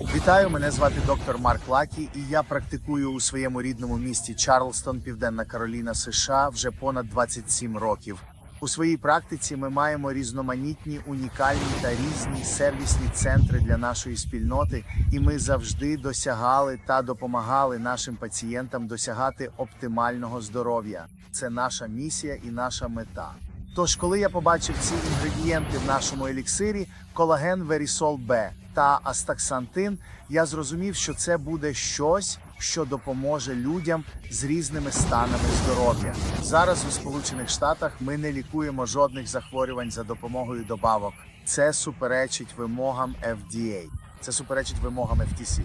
Вітаю, мене звати доктор Марк Лакі, і я практикую у своєму рідному місті Чарлстон, Південна Кароліна, США вже понад 27 років. У своїй практиці ми маємо різноманітні, унікальні та різні сервісні центри для нашої спільноти, і ми завжди досягали та допомагали нашим пацієнтам досягати оптимального здоров'я. Це наша місія і наша мета. Тож, коли я побачив ці інгредієнти в нашому еліксирі, колаген Верісол Б та астаксантин, я зрозумів, що це буде щось, що допоможе людям з різними станами здоров'я. Зараз у Сполучених Штатах ми не лікуємо жодних захворювань за допомогою добавок. Це суперечить вимогам FDA. Це суперечить вимогам FTC.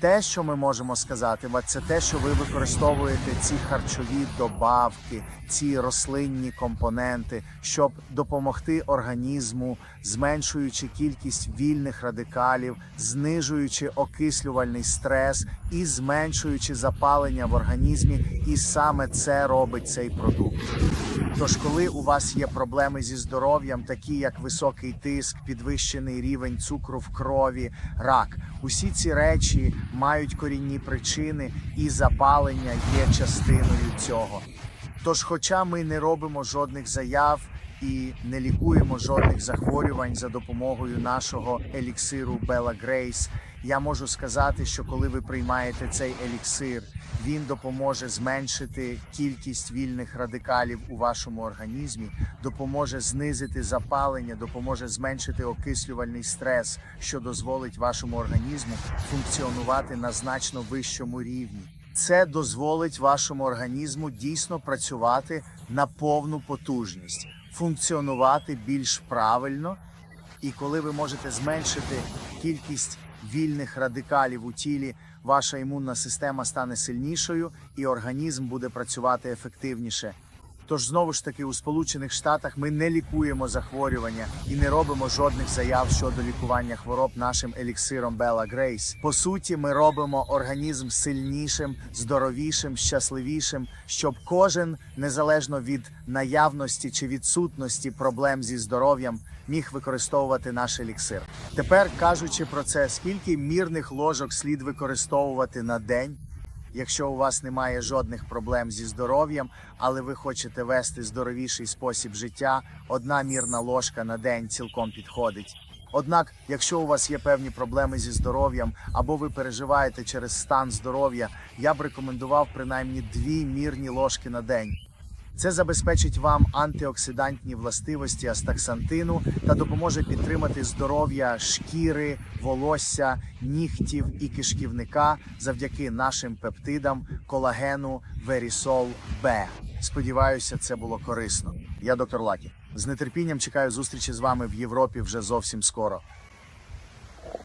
Те, що ми можемо сказати, це те, що ви використовуєте ці харчові добавки, ці рослинні компоненти, щоб допомогти організму, зменшуючи кількість вільних радикалів, знижуючи окислювальний стрес і зменшуючи запалення в організмі. І саме це робить цей продукт. Тож, коли у вас є проблеми зі здоров'ям, такі як високий тиск, підвищений рівень цукру в крові, рак, усі ці речі мають корінні причини, і запалення є частиною цього. Тож, хоча ми не робимо жодних заяв і не лікуємо жодних захворювань за допомогою нашого еліксиру Бела Грейс, я можу сказати, що коли ви приймаєте цей еліксир, він допоможе зменшити кількість вільних радикалів у вашому організмі, допоможе знизити запалення, допоможе зменшити окислювальний стрес, що дозволить вашому організму функціонувати на значно вищому рівні. Це дозволить вашому організму дійсно працювати на повну потужність, функціонувати більш правильно. І коли ви можете зменшити кількість вільних радикалів у тілі, ваша імунна система стане сильнішою і організм буде працювати ефективніше. Тож знову ж таки у Сполучених Штатах ми не лікуємо захворювання і не робимо жодних заяв щодо лікування хвороб нашим еліксиром Бела Грейс. По суті, ми робимо організм сильнішим, здоровішим, щасливішим, щоб кожен, незалежно від наявності чи відсутності проблем зі здоров'ям, міг використовувати наш еліксир. Тепер кажучи про це, скільки мірних ложок слід використовувати на день? Якщо у вас немає жодних проблем зі здоров'ям, але ви хочете вести здоровіший спосіб життя, одна мірна ложка на день цілком підходить. Однак, якщо у вас є певні проблеми зі здоров'ям або ви переживаєте через стан здоров'я, я б рекомендував принаймні дві мірні ложки на день. Це забезпечить вам антиоксидантні властивості астаксантину та допоможе підтримати здоров'я шкіри, волосся, нігтів і кишківника завдяки нашим пептидам колагену Верісол Б. Сподіваюся, це було корисно. Я доктор Лакі. З нетерпінням чекаю зустрічі з вами в Європі вже зовсім скоро.